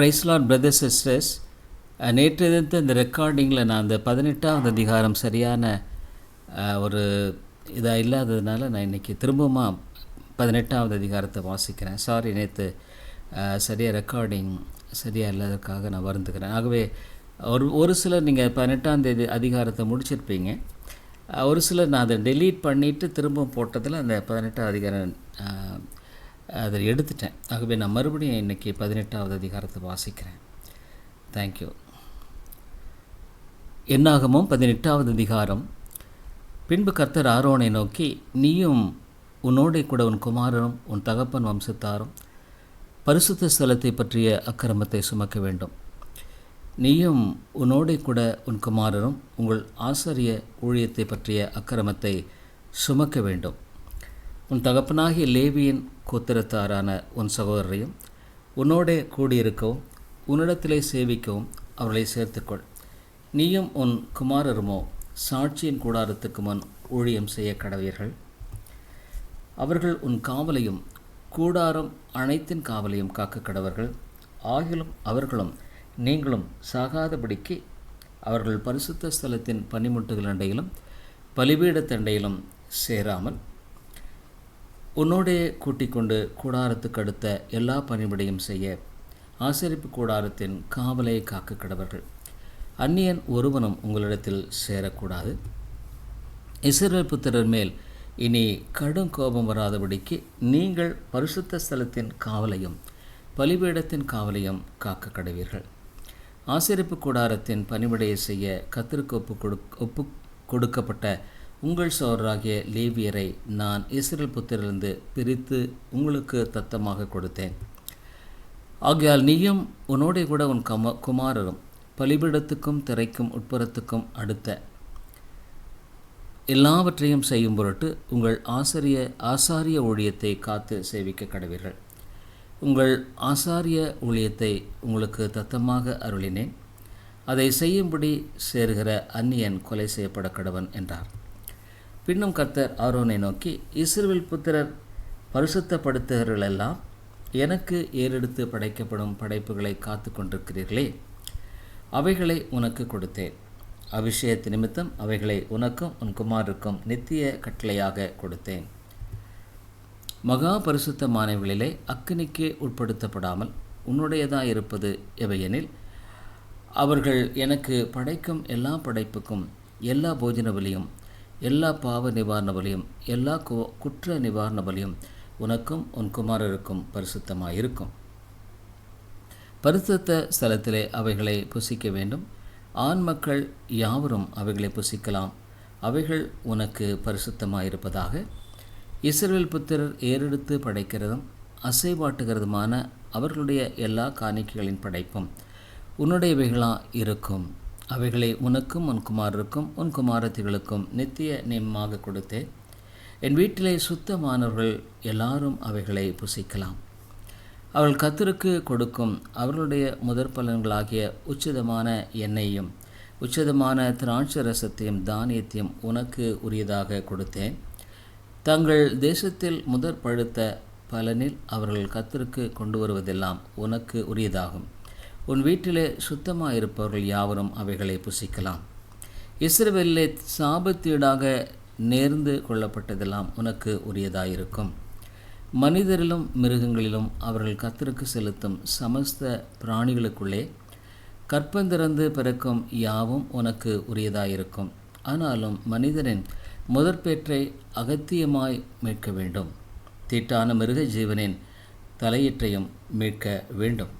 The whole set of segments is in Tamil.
பிரைஸ்லாட் பிரதர் சிஸ்டர்ஸ் நேற்று எதிர்த்து இந்த ரெக்கார்டிங்கில் நான் அந்த பதினெட்டாவது அதிகாரம் சரியான ஒரு இதாக இல்லாததுனால நான் இன்றைக்கி திரும்பமாக பதினெட்டாவது அதிகாரத்தை வாசிக்கிறேன். சாரி நேற்று சரியாக ரெக்கார்டிங் சரியாக இல்லாததுக்காக நான் வருந்துக்கிறேன். ஆகவே ஒரு ஒரு சிலர் நீங்கள் பதினெட்டாம் தேதி அதிகாரத்தை முடிச்சிருப்பீங்க. ஒரு சிலர் நான் அதை டெலீட் பண்ணிவிட்டு திரும்ப போட்டதில் அந்த பதினெட்டாம் அதிகாரம் அதை எடுத்துட்டேன். ஆகவே நான் மறுபடியும் இன்றைக்கி பதினெட்டாவது அதிகாரத்தை வாசிக்கிறேன். தேங்க்யூ என்னாகமும் பதினெட்டாவது அதிகாரம். பின்பு கர்த்தர் ஆரோனை நோக்கி நீயும் உன்னோடே கூட உன் குமாரனும் உன் தகப்பன் வம்சத்தாரும் பரிசுத்த ஸ்தலத்தை பற்றிய அக்கிரமத்தை சுமக்க வேண்டும். நீயும் உன்னோடே கூட உன் குமாரரும் உங்கள் ஆசிரிய ஊழியத்தை பற்றிய அக்கிரமத்தை சுமக்க வேண்டும். உன் தகப்பனாகிய லேவியின் கோத்திரத்தாரான உன் சகோதரரையும் உன்னோடே கூடியிருக்கவும் உன்னிடத்திலே சேவிக்கவும் அவர்களை சேர்த்துக்கொள். நீயும் உன் குமாரருமோ சாட்சியின் கூடாரத்துக்கு முன் ஊழியம் செய்ய கடவீர்கள். அவர்கள் உன் காவலையும் கூடாரம் அனைத்தின் காவலையும் காக்க கடவர்கள். ஆகிலும் அவர்களும் நீங்களும் சாகாதபடிக்கு அவர்கள் பரிசுத்த ஸ்தலத்தின் பனிமுட்டுகள் அண்டையிலும் பலிபீடத்தண்டையிலும் சேராமல் உன்னோடே கூட்டிக் கொண்டு கூடாரத்துக்கு அடுத்த எல்லா பணிபடியும் செய்ய ஆசரிப்பு கூடாரத்தின் காவலை காக்க கடவர்கள். அந்நியன் ஒருவனும் உங்களிடத்தில் சேரக்கூடாது. இஸ்ரவேல் புத்திரர் மேல் இனி கடும் கோபம் வராதபடிக்கு நீங்கள் பரிசுத்த ஸ்தலத்தின் காவலையும் பலிபீடத்தின் காவலையும் காக்க கடவீர்கள். ஆசிரிப்பு கூடாரத்தின் பணிவிடையை செய்ய கத்திற்கு ஒப்பு கொடு ஒப்பு கொடுக்கப்பட்ட உங்கள் சோழராகிய லேவியரை நான் இஸ்ரேல் புத்திரிலிருந்து பிரித்து உங்களுக்கு தத்தமாக கொடுத்தேன். ஆகையால் நீயும் உன்னோடே கூட உன் கம குமாரரும் பலிபீடத்துக்கும் திரைக்கும் உட்புறத்துக்கும் அடுத்த எல்லாவற்றையும் செய்யும் பொருட்டு உங்கள் ஆசாரிய ஆசாரிய ஊழியத்தை காத்து சேவிக்க கடவீர்கள். உங்கள் ஆசாரிய ஊழியத்தை உங்களுக்கு தத்தமாக அருளினேன். அதை செய்யும்படி சேர்கிற அந்நியன் கொலை செய்யப்பட கடவன் என்றார். பின்னும் கர்த்தர் ஆரோனை நோக்கி இஸ்ரேல் புத்திரர் பரிசுத்தப்படுத்துகிறவர்களெல்லாம் எனக்கு ஏறெடுத்து படைக்கப்படும் படைப்புகளை காத்து கொண்டிருக்கிறீர்களே. அவைகளை உனக்கு கொடுத்தேன். அபிஷேகத்து நிமித்தம் அவைகளை உனக்கும் உன் குமாருக்கும் நித்திய கட்டளையாக கொடுத்தேன். மகா பரிசுத்தமானவர்களிலே அக்கினிக்கு உட்படுத்தப்படாமல் உன்னுடையதாக இருப்பது எவையெனில் அவர்கள் எனக்கு படைக்கும் எல்லா படைப்புக்கும் எல்லா போஜன பலியும் எல்லா பாவ நிவாரண பலியும் எல்லா கு குற்ற நிவாரண பலியும் உனக்கும் உன் குமாரருக்கும் பரிசுத்தமாயிருக்கும். பரிசுத்த ஸ்தலத்திலே அவைகளை புசிக்க வேண்டும். ஆண் மக்கள் யாவரும் அவைகளை புசிக்கலாம். அவைகள் உனக்கு பரிசுத்தமாயிருப்பதாக. இஸ்ரேல் புத்திரர் ஏறெடுத்து படைக்கிறதும் அசைவாட்டுகிறதுமான அவர்களுடைய எல்லா காணிக்கைகளின் படைப்பும் உன்னுடையவைகளாக இருக்கும். அவைகளை உனக்கும் உன் குமாரருக்கும் உன் குமாரத்திகளுக்கும் நித்திய நியமமாக கொடுத்தேன் என் வீட்டிலே சுத்தமானவர்கள் எல்லாரும் அவைகளை புசிக்கலாம். அவள் கத்தருக்கு கொடுக்கும் அவர்களுடைய முதற் பலன்களாகிய உச்சிதமான எண்ணெயையும் உச்சிதமான திராட்சை ரசத்தையும் தானியத்தையும் உனக்கு உரியதாக கொடுத்தேன் தங்கள் தேசத்தில் முதற் பழுத்த பலனில் அவர்கள் கத்தருக்கு கொண்டு வருவதெல்லாம் உனக்கு உரியதாகும். உன் வீட்டிலே சுத்தமாக இருப்பவர்கள் யாவரும் அவைகளை புசிக்கலாம். இஸ்ரவேலிலே சாபத்தீடாக நேர்ந்து கொள்ளப்பட்டதெல்லாம் உனக்கு உரியதாயிருக்கும். மனிதரிலும் மிருகங்களிலும் அவர்கள் கத்தருக்கு செலுத்தும் சமஸ்த பிராணிகளுக்குள்ளே கற்பந்திறந்து பிறக்கும் யாவும் உனக்கு உரியதாயிருக்கும். ஆனாலும் மனிதனின் முதற்பேற்றை அகத்தியமாய் மீட்க வேண்டும். தீட்டான மிருக ஜீவனின் தலையீற்றையும் மீட்க வேண்டும்.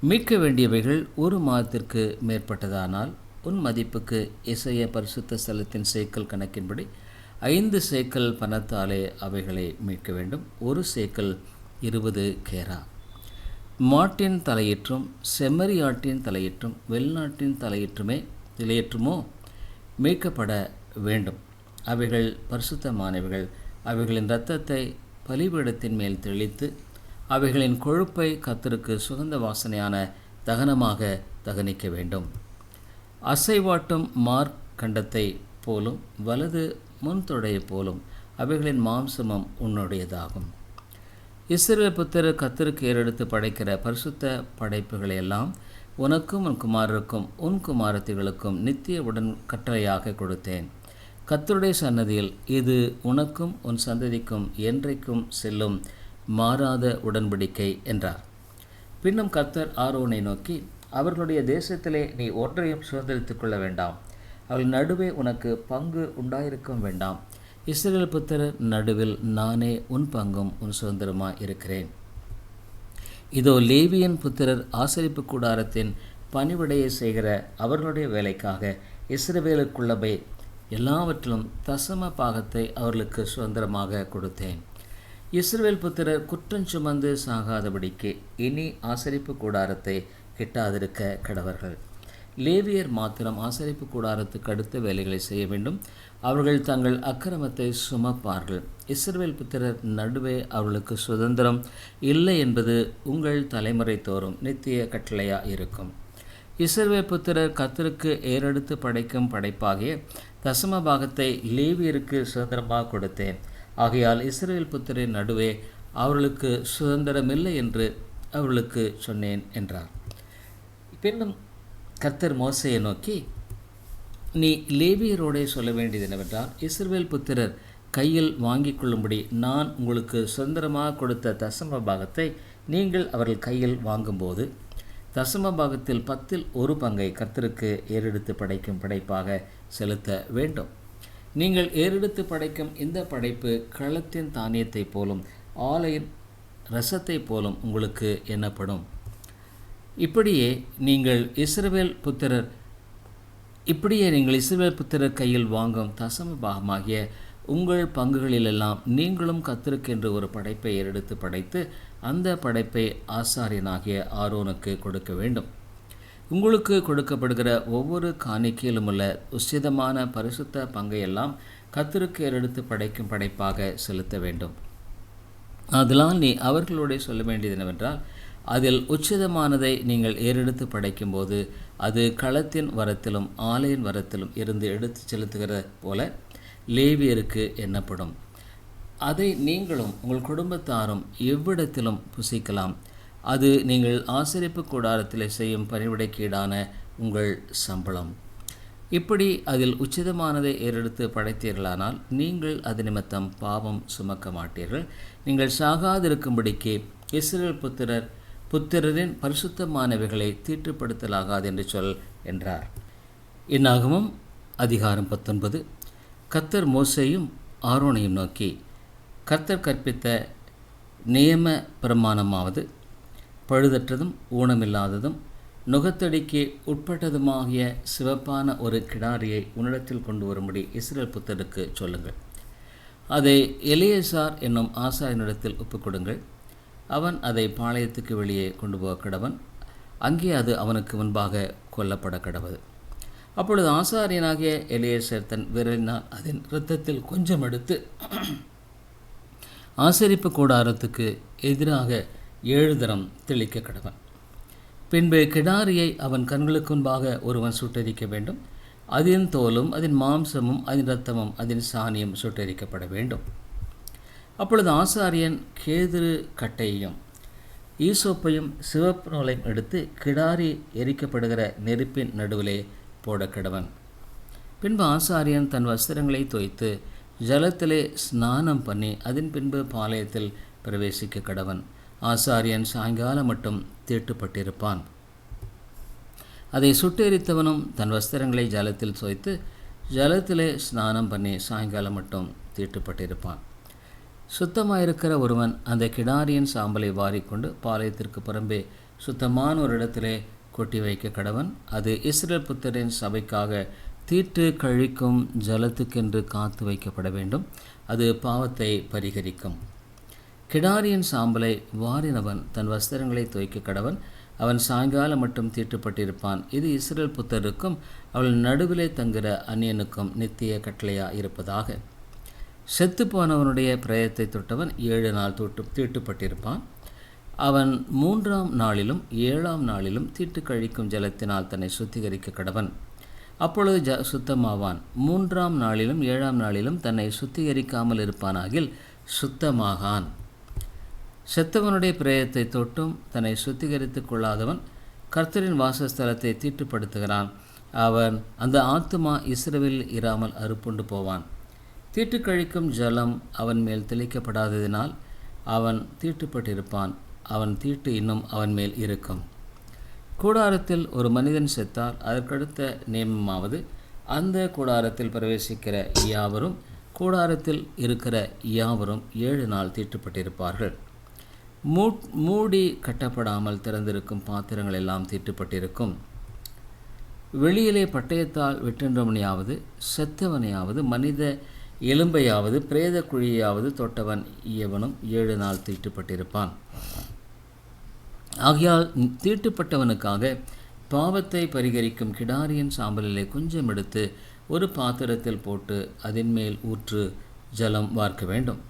மீட்க வேண்டியவைகள் ஒரு மாதத்திற்கு மேற்பட்டதானால் உன் மதிப்புக்கு இசைய பரிசுத்த ஸ்தலத்தின் சேக்கல் கணக்கின்படி ஐந்து சேக்கல் பணத்தாலே அவைகளை மீட்க வேண்டும். ஒரு சேக்கல் இருபது கேரா. மாட்டின் தலையீற்றும் செம்மறியாட்டின் தலையீற்றும் வெளிநாட்டின் தலையீற்றுமே தலையீற்றுமோ மீட்கப்பட வேண்டும். அவைகள் பரிசுத்தமானவைகள். அவைகளின் இரத்தத்தை பலிபீடத்தின் மேல் தெளித்து அவைகளின் கொழுப்பை கத்தருக்கு சுகந்த வாசனையான தகனமாக தகனிக்க வேண்டும். அசைவாட்டும் மார்க்கண்டத்தை போலும் வலது முன்தொடையை போலும் அவைகளின் மாம்சமும் உன்னுடையதாகும். இஸ்ரேல் புத்தர் கத்தருக்கு ஏறெடுத்து படைக்கிற பரிசுத்த படைப்புகளை எல்லாம் உனக்கும் உன் குமாரருக்கும் உன் குமாரத்திகளுக்கும் நித்திய உடன் கட்டளையாக கொடுத்தேன். கத்தருடைய சன்னதியில் இது உனக்கும் உன் சந்ததிக்கும் என்றைக்கும் செல்லும் மாறாத உடன்படிக்கை என்றார். பின்னும் கர்த்தர் ஆரோனை நோக்கி அவர்களுடைய தேசத்திலே நீ ஒன்றையும் சுதந்திரித்துக் கொள்ள வேண்டாம். அவள் நடுவே உனக்கு பங்கு உண்டாயிருக்கும் வேண்டாம். இஸ்ரேல் புத்திரர் நடுவில் நானே உன் பங்கும் உன் சுதந்திரமாக இருக்கிறேன் இதோ லேவியன் புத்திரர் ஆசரிப்பு கூடாரத்தின் பணிவிடையை செய்கிற அவர்களுடைய வேலைக்காக இஸ்ரவேலுக்குள்ளவை எல்லாவற்றிலும் தசம பாகத்தை அவர்களுக்கு சுதந்திரமாக கொடுத்தேன். இஸ்ரவேல் புத்திரர் குற்றம் சுமந்து சாகாதபடிக்கு இனி ஆசரிப்பு கூடாரத்தை கிட்டாதிருக்க கடவர்கள். லேவியர் மாத்திரம் ஆசரிப்பு கூடாரத்துக்கு அடுத்த வேலைகளை செய்ய வேண்டும். அவர்கள் தங்கள் அக்கிரமத்தை சுமப்பார்கள். இஸ்ரவேல் புத்திரர் நடுவே அவர்களுக்கு சுதந்திரம் இல்லை என்பது உங்கள் தலைமுறை தோறும் நித்திய கட்டளையாக இருக்கும். இஸ்ரவேல் புத்திரர் கத்தருக்கு ஏறெடுத்து படைக்கும் படைப்பாகிய தசம பாகத்தை லேவியருக்கு சுதந்திரமாக கொடுத்தேன். ஆகையால் இஸ்ரேல் புத்திரின் நடுவே அவர்களுக்கு சுதந்திரமில்லை என்று அவர்களுக்கு சொன்னேன் என்றார். பின்னும் கர்த்தர் மோசையை நோக்கி நீ லேவியரோடே சொல்ல வேண்டியது என்னவென்றால் இஸ்ரேல் புத்திரர் கையில் வாங்கிக் கொள்ளும்படி நான் உங்களுக்கு சுதந்திரமாக கொடுத்த தசம பாகத்தை நீங்கள் அவர்கள் கையில் வாங்கும்போது தசம பாகத்தில் பத்தில் ஒரு பங்கை கர்த்தருக்கு ஏறெடுத்து படைக்கும் படைப்பாக செலுத்த வேண்டும். நீங்கள் ஏறெடுத்து படைக்கும் இந்த படைப்பு களத்தின் தானியத்தைப் போலும் ஆலையின் ரசத்தைப் போலும் உங்களுக்கு எண்ணப்படும். இப்படியே நீங்கள் இஸ்ரவேல் புத்திரர் இப்படியே நீங்கள் இஸ்ரவேல் புத்திரர் கையில் வாங்கும் தசம பாகமாகிய உங்கள் பங்குகளிலெல்லாம் நீங்களும் கத்திருக்கென்று ஒரு படைப்பை ஏறெடுத்து படைத்து அந்த படைப்பை ஆசாரியனாகிய ஆரோனுக்கு கொடுக்க வேண்டும். உங்களுக்கு கொடுக்கப்படுகிற ஒவ்வொரு காணிக்கையிலும் உள்ள உச்சிதமான பரிசுத்த பங்கையெல்லாம் கத்திருக்கு எடுத்து படைக்கும் படைப்பாக செலுத்த வேண்டும். அதனால் நீ அவர்களோட சொல்ல வேண்டியது என்னவென்றால் அதில் உச்சிதமானதை நீங்கள் ஏறெடுத்து படைக்கும்போது அது களத்தின் வரத்திலும் ஆலையின் வரத்திலும் இருந்து எடுத்து செலுத்துகிற போல லேவியருக்கு எண்ணப்படும். அதை நீங்களும் உங்கள் குடும்பத்தாரும் எவ்விடத்திலும் புசிக்கலாம். அது நீங்கள் ஆசிரிப்பு கூடாரத்தில் செய்யும் பணிவிடைக்கீடான உங்கள் சம்பளம். இப்படி அதில் உச்சிதமானதை ஏறெடுத்து படைத்தீர்களானால் நீங்கள் அது நிமித்தம் பாவம் சுமக்க மாட்டீர்கள். நீங்கள் சாகாதிருக்கும்படிக்கு இஸ்ரேல் புத்திரர் புத்திரரின் பரிசுத்தமானவைகளை தீட்டுப்படுத்தலாகாது என்று சொல் என்றார். இந்நாகமும் அதிகாரம் பத்தொன்பது. கத்தர் மோசையும் ஆரோனையும் நோக்கி கர்த்தர் கற்பித்த நியம பிரமாணமாவது பழுதற்றதும் ஊனமில்லாததும் நுகத்தடிக்கு உட்பட்டதுமாகிய சிவப்பான ஒரு கிடாரியை உன்னிடத்தில் கொண்டு வரும்படி இஸ்ரேல் புத்தருக்கு சொல்லுங்கள். அதை எலியசார் என்னும் ஆசாரியனிடத்தில் ஒப்புக்கொடுங்கள். அவன் அதை பாளையத்துக்கு வெளியே கொண்டு போக கடவன். அங்கே அது அவனுக்கு முன்பாக கொல்லப்பட கடவது. அப்பொழுது ஆசாரியனாகிய எலியேசர் தன் விரலினால் அதன் இரத்தத்தில் கொஞ்சம் எடுத்து ஆசரிப்பு கூடாரத்துக்கு எதிராக ஏழு தரம் தெளிக்க கடவன். பின்பு கிடாரியை அவன் கண்களுக்கு முன்பாக ஒருவன் சுட்டரிக்க வேண்டும். அதன் தோலும் அதன் மாம்சமும் அதன் இரத்தமும் அதன் சாணியும் சுட்டரிக்கப்பட வேண்டும். அப்பொழுது ஆசாரியன் கேதுரு கட்டையையும் ஈசோப்பையும் சிவப்பு நூலையும் எடுத்து கிடாரி எரிக்கப்படுகிற நெருப்பின் நடுவிலே போட கடவன். பின்பு ஆசாரியன் தன் வஸ்திரங்களை தோய்த்து ஜலத்திலே ஸ்நானம் பண்ணி அதன் பின்பு பாளையத்தில் பிரவேசிக்க கடவன். ஆசாரியன் சாயங்காலம் மட்டும் தீட்டுப்பட்டிருப்பான். அதை சுட்டெரித்தவனும் தன் வஸ்திரங்களை ஜலத்தில் சோய்த்து ஜலத்திலே ஸ்நானம் பண்ணி சாயங்காலம் மட்டும் தீட்டுப்பட்டிருப்பான். சுத்தமாயிருக்கிற ஒருவன் அந்த கிடாரியின் சாம்பலை வாரிக்கொண்டு பாளையத்திற்கு புறம்பே சுத்தமான ஒரு இடத்திலே கொட்டி வைக்க கடவன் அது இஸ்ரேல் புத்தரின் சபைக்காக தீட்டு கழிக்கும் ஜலத்துக்கென்று காத்து வைக்கப்பட வேண்டும் அது பாவத்தை பரிகரிக்கும். கிடாரியின் சாம்பலை வாரினவன் தன் வஸ்திரங்களை துவைக்க கடவன். அவன் சாயங்காலம் மட்டும் தீட்டுப்பட்டிருப்பான். இது இஸ்ரேல் புத்தருக்கும் அவள் நடுவிலே தங்குகிற அந்நியனுக்கும் நித்திய கட்டளையா இருப்பதாக. செத்துப்போனவனுடைய பிரயத்தை தொட்டவன் ஏழு நாள் தொட்டு தீட்டுப்பட்டிருப்பான். அவன் மூன்றாம் நாளிலும் ஏழாம் நாளிலும் தீட்டு கழிக்கும் ஜலத்தினால் தன்னை சுத்திகரிக்க கடவன். அப்பொழுது ஜ சுத்தமாவான். மூன்றாம் நாளிலும் ஏழாம் நாளிலும் தன்னை சுத்திகரிக்காமல் இருப்பானாகில் சுத்தமாகான். செத்தவனுடைய பிரேயத்தை தொட்டும் தன்னை சுத்திகரித்துக் கொள்ளாதவன் கர்த்தரின் வாசஸ்தலத்தை தீட்டுப்படுத்துகிறான். அவன் அந்த ஆத்துமா இஸ்ரவில் இராமல் அறுப்புண்டு போவான். தீட்டு கழிக்கும் ஜலம் அவன் மேல் தெளிக்கப்படாததினால் அவன் தீட்டுப்பட்டிருப்பான். அவன் தீட்டு இன்னும் அவன் மேல் இருக்கும். கூடாரத்தில் ஒரு மனிதன் செத்தால் அதற்கடுத்த நியமமாவது அந்த கூடாரத்தில் பிரவேசிக்கிற யாவரும் கூடாரத்தில் இருக்கிற யாவரும் ஏழு நாள் தீட்டுப்பட்டிருப்பார்கள். மூடி கட்டப்படாமல் திறந்திருக்கும் பாத்திரங்கள் எல்லாம் தீட்டுப்பட்டிருக்கும். வெளியிலே பட்டயத்தால் வெட்டென்றவனையாவது செத்தவனையாவது மனித எலும்பையாவது பிரேத குழியாவது தொட்டவன் இயவனும் ஏழு நாள் தீட்டுப்பட்டிருப்பான். ஆகையால் தீட்டுப்பட்டவனுக்காக பாவத்தை பரிகரிக்கும் கிடாரியின் சாம்பலிலே கொஞ்சம் எடுத்து ஒரு பாத்திரத்தில் போட்டு அதன் மேல் ஊற்று ஜலம் வார்க்க வேண்டும்.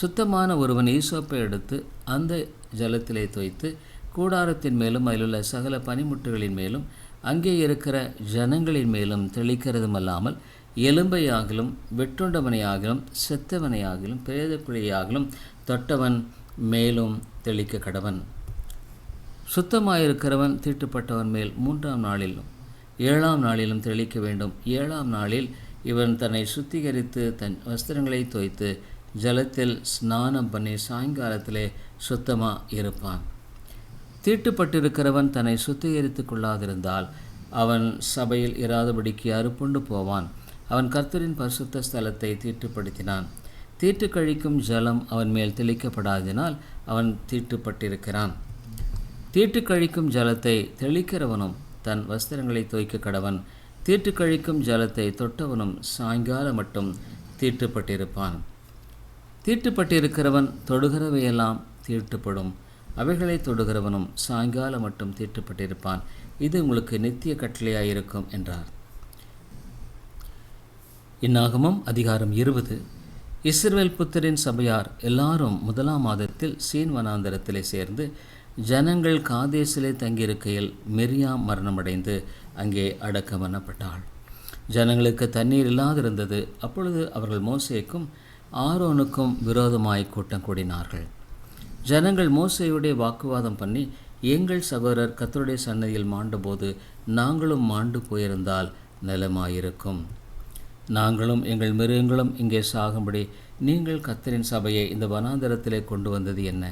சுத்தமான ஒருவன் ஈசோப்பை எடுத்து அந்த ஜலத்திலே தோய்த்து கூடாரத்தின் மேலும் அதிலுள்ள சகல பனிமுட்டுகளின் மேலும் அங்கே இருக்கிற ஜனங்களின் மேலும் தெளிக்கிறதுமல்லாமல் எலும்பையாகிலும் வெட்டுண்டவனையாகிலும் செத்தவனையாகிலும் பிரேதக்குழியாகிலும் தொட்டவன் மேலும் தெளிக்க கடவன் சுத்தமாயிருக்கிறவன் தீட்டுப்பட்டவன் மேல் மூன்றாம் நாளிலும் ஏழாம் நாளிலும் தெளிக்க வேண்டும். ஏழாம் நாளில் இவன் தன்னை சுத்திகரித்து தன் வஸ்திரங்களை தோய்த்து ஜலத்தில் ஸ்நானம் பண்ணி சாயங்காலத்திலே சுத்தமாக இருப்பான். தீட்டுப்பட்டிருக்கிறவன் தன்னை சுத்திகரித்து கொள்ளாதிருந்தால் அவன் சபையில் இராதபடிக்கு அறுப்புண்டு போவான். அவன் கர்த்தரின் பரிசுத்த ஸ்தலத்தை தீட்டுப்படுத்தினான். தீட்டு கழிக்கும் ஜலம் அவன் மேல் தெளிக்கப்படாதினால் அவன் தீட்டுப்பட்டிருக்கிறான். தீட்டு கழிக்கும் ஜலத்தை தெளிக்கிறவனும் தன் வஸ்திரங்களை துவைக்க கடவன். தீட்டு கழிக்கும் ஜலத்தை தொட்டவனும் சாயங்காலம் மட்டும் தீட்டுப்பட்டிருப்பான். தீட்டுப்பட்டிருக்கிறவன் தொடுகிறவையெல்லாம் தீட்டுப்படும். அவைகளை தொடுகிறவனும் சாயங்காலம் மட்டும் தீட்டுப்பட்டிருப்பான். இது உங்களுக்கு நித்திய கட்டளையாயிருக்கும் என்றார். இந்நாகமம் அதிகாரம் இருபது. இஸ்ரேல் புத்தரின் சபையார் எல்லாரும் முதலாம் மாதத்தில் சீன் வனாந்தரத்திலே சேர்ந்து ஜனங்கள் காதேசிலே தங்கியிருக்கையில் மெரியாம் மரணமடைந்து அங்கே அடக்கம் பண்ணப்பட்டாள் ஜனங்களுக்கு தண்ணீர் இல்லாதிருந்தது. அப்பொழுது அவர்கள் மோசேக்கும் ஆரோனுக்கும் விரோதமாய் கூட்டம் கூடினார்கள். ஜனங்கள் மோசையுடைய வாக்குவாதம் பண்ணி எங்கள் சகோதரர் கத்தருடைய சன்னதியில் மாண்டபோது நாங்களும் மாண்டு போயிருந்தால் நிலமாயிருக்கும். நாங்களும் எங்கள் மிருகங்களும் இங்கே சாகும்படி நீங்கள் கத்தரின் சபையை இந்த வனாந்தரத்திலே கொண்டு வந்தது என்ன?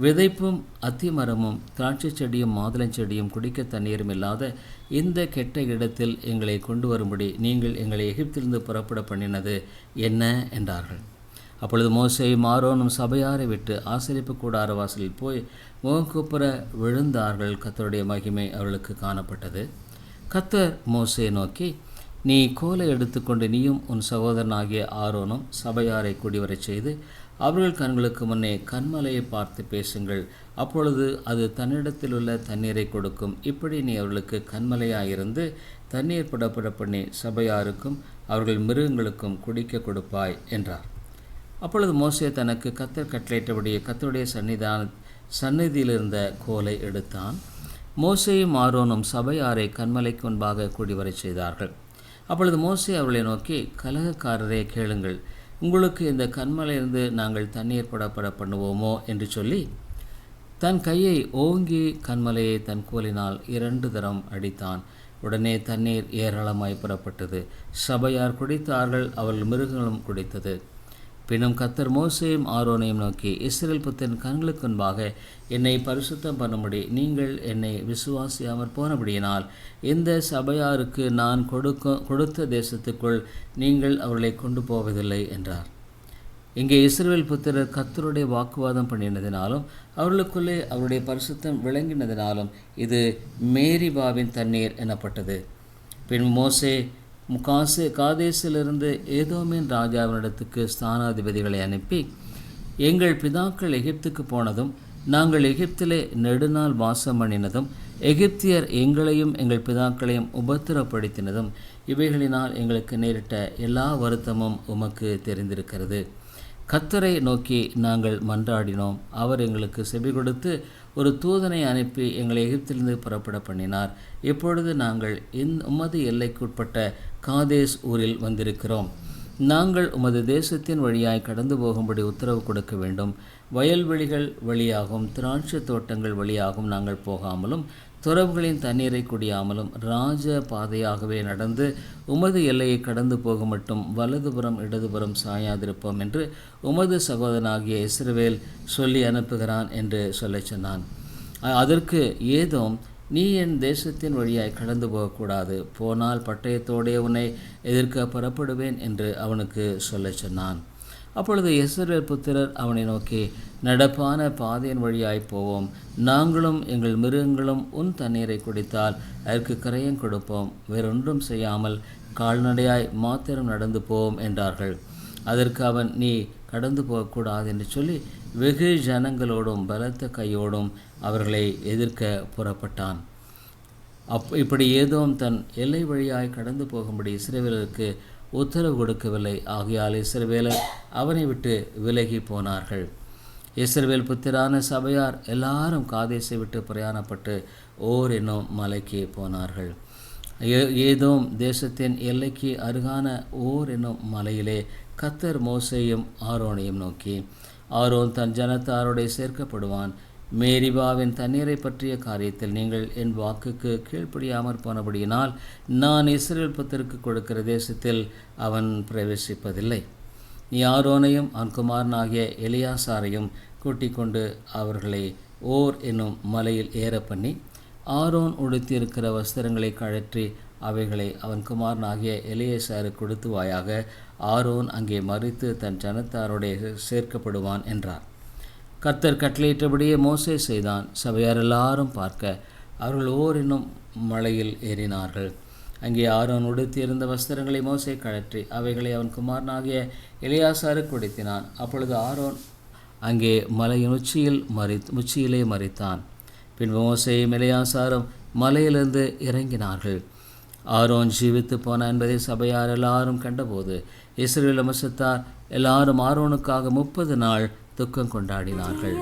விதைப்பும் அத்திமரமும் திராட்சை செடியும் மாதுளஞ்செடியும் குடிக்க தண்ணீரும் இல்லாத இந்த கெட்ட இடத்தில் எங்களை கொண்டு வரும்படி நீங்கள் எங்களை எகிப்திலிருந்து புறப்பட பண்ணினது என்ன? என்றார்கள். அப்பொழுது மோசை ஆரோனும் சபையாரை விட்டு ஆசிரிப்பு கூடார வாசலில் போய் முகக்குப்புற விழுந்தார்கள். கத்தருடைய மகிமை அவர்களுக்கு காணப்பட்டது. கத்தர் மோசையை நோக்கி நீ கோலை எடுத்துக்கொண்டு நீயும் உன் சகோதரனாகிய ஆரோனும் சபையாரை குடிவரச் செய்து அவர்கள் கண்களுக்கு முன்னே கண்மலையை பார்த்து பேசுங்கள். அப்பொழுது அது தன்னிடத்தில் உள்ள தண்ணீரை கொடுக்கும். இப்படி நீ அவர்களுக்கு கண்மலையாயிருந்து தண்ணீர் புடப்பட பண்ணி சபையாருக்கும் அவர்கள் மிருகங்களுக்கும் குடிக்க கொடுப்பாய் என்றார். அப்பொழுது மோசே தனக்கு கத்தர் கட்டளையிட்டபடியே கத்தருடைய சன்னிதான சந்நிதியில் இருந்த கோலை எடுத்தான். மோசையும் ஆரோனும் சபையாரை கண்மலைக்கு முன்பாக கூடி வரச் செய்தார்கள். அப்பொழுது மோசே அவர்களை நோக்கி கலகக்காரரே கேளுங்கள். உங்களுக்கு இந்த கண்மலையிலிருந்து நாங்கள் தண்ணீர் படப்பட பண்ணுவோமோ என்று சொல்லி தன் கையை ஓங்கி கண்மலையை தன் கோலினால் இரண்டு தரம் அடித்தான். உடனே தண்ணீர் ஏராளமாய் புறப்பட்டது. சபையார் குடித்தார்கள் அவர்கள் மிருகங்களும் குடித்தது. பின்னும் கத்தர் மோசையும் ஆரோனையும் நோக்கி இஸ்ரேல் புத்தன் கண்களுக்கு முன்பாக என்னை பரிசுத்தம் பண்ணும்படி நீங்கள் என்னை விசுவாசியாமற் போனபடியினால் இந்த சபையாருக்கு நான் கொடுக்க கொடுத்த தேசத்துக்குள் நீங்கள் அவர்களை கொண்டு போவதில்லை என்றார். இங்கே இஸ்ரேல் புத்திரர் கத்தருடைய வாக்குவாதம் பண்ணினதினாலும் அவர்களுக்குள்ளே அவருடைய பரிசுத்தம் விளங்கினதினாலும் இது மேரிபாவின் தண்ணீர் எனப்பட்டது. பின் மோசே முகாசு காதேசிலிருந்து ஏதோமின் ராஜாவினிடத்துக்கு ஸ்தானாதிபதிகளை அனுப்பி எங்கள் பிதாக்கள் எகிப்துக்கு போனதும் நாங்கள் எகிப்திலே நெடுநாள் வாசம் பண்ணினதும் எகிப்தியர் எங்களையும் எங்கள் பிதாக்களையும் உபத்திரப்படுத்தினதும் இவைகளினால் எங்களுக்கு நேரிட்ட எல்லா வருத்தமும் உமக்கு தெரிந்திருக்கிறது. கத்தரை நோக்கி நாங்கள் மன்றாடினோம். அவர் எங்களுக்கு செவி கொடுத்து ஒரு தூதனை அனுப்பி எங்களை எகிப்திலிருந்து புறப்பட பண்ணினார். இப்பொழுது நாங்கள் இந் உமது எல்லைக்குட்பட்ட காதேஸ் ஊரில் வந்திருக்கிறோம். நாங்கள் உமது தேசத்தின் வழியாய் கடந்து போகும்படி உத்தரவு கொடுக்க வேண்டும். வயல்வெளிகள் வழியாகவும் திராட்சை தோட்டங்கள் வழியாகவும் நாங்கள் போகாமலும் துறவுகளின் தண்ணீரை குடியாமலும் ராஜ பாதையாகவே நடந்து உமது எல்லையை கடந்து போக மட்டும் வலதுபுறம் இடதுபுறம் சாயாதிருப்போம் என்று உமது சகோதரனாகிய இஸ்ரவேல் சொல்லி அனுப்புகிறான் என்று சொல்லச் சொன்னான். அதற்கு ஏதோ நீ என் தேசத்தின் வழியாய் கடந்து போகக்கூடாது. போனால் பட்டயத்தோடே உன்னை எதிர்க்க புறப்படுவேன் என்று அவனுக்கு சொல்லச் சொன்னான். அப்பொழுது இஸ்ரவேல் புத்திரர் அவனை நோக்கி நடப்பான பாதையின் வழியாய் போவோம். நாங்களும் எங்கள் மிருகங்களும் உன் தண்ணீரை குடித்தால் அதற்கு கரையம் கொடுப்போம். வேறொன்றும் செய்யாமல் கால்நடையாய் மாத்திரம் நடந்து போவோம் என்றார்கள். அதற்கு அவன் நீ கடந்து போகக்கூடாது என்று சொல்லி வெகு ஜனங்களோடும் பலத்த கையோடும் அவர்களை எதிர்க்க புறப்பட்டான். அப் இப்படி ஏதோம் தன் எல்லை வழியாய் கடந்து போகும்படி இஸ்ரவேலருக்கு உத்தரவு கொடுக்கவில்லை. ஆகையால் இஸ்ரவேலர் அவனை விட்டு விலகி போனார்கள். இஸ்ரவேல் புத்திரான சபையார் எல்லாரும் காதேசை விட்டு பிரயாணப்பட்டு ஓர் என்னும் மலைக்கு போனார்கள். ஏ- தேசத்தின் எல்லைக்கு அருகான ஓர் என்னும் மலையிலே கத்தர் மோசையும் ஆரோனையும் நோக்கி ஆரோன் தன் ஜனத்தாரோடே சேர்க்கப்படுவான். மேரிபாவின் தண்ணீரை பற்றிய காரியத்தில் நீங்கள் என் வாக்குக்கு கீழ்ப்படியாமற் போனபடியினால் நான் இஸ்ரேல் புத்தருக்கு கொடுக்கிற தேசத்தில் அவன் பிரவேசிப்பதில்லை. யாரோனையும் அவன் குமாரனாகிய எலியாசாரையும் கூட்டிக் கொண்டு அவர்களை ஓர் என்னும் மலையில் ஏற பண்ணி ஆரோன் உடுத்தியிருக்கிற வஸ்திரங்களை கழற்றி அவைகளை அவன் குமாரனாகிய எலியேசாரு கொடுத்துவாயாக ஆரோன் அங்கே மறித்து தன் ஜனத்தாரோடே சேர்க்கப்படுவான் என்றார். கர்த்தர் கட்டளையிட்டபடியே மோசே செய்தான். சபையார் எல்லாரும் பார்க்க அவர்கள் ஓர் என்னும் மலையில் ஏறினார்கள். அங்கே ஆரோன் உடுத்தியிருந்த வஸ்திரங்களை மோசை கழற்றி அவைகளை அவன் குமாரனாகிய இளையாசாரு கொடுத்தினான். அப்பொழுது ஆரோன் அங்கே மலையின் உச்சியில் மறி உச்சியிலே மறித்தான். பின்பு மோசையும் இளையாசாரும் மலையிலிருந்து இறங்கினார்கள். ஆரோன் ஜீவித்து போனான் என்பதை சபையார் எல்லாரும் கண்டபோது இஸ்ரேல் வம்சத்தார் எல்லாரும் ஆரோனுக்காக முப்பது நாள் துக்கம் கொண்டாடினார்கள்.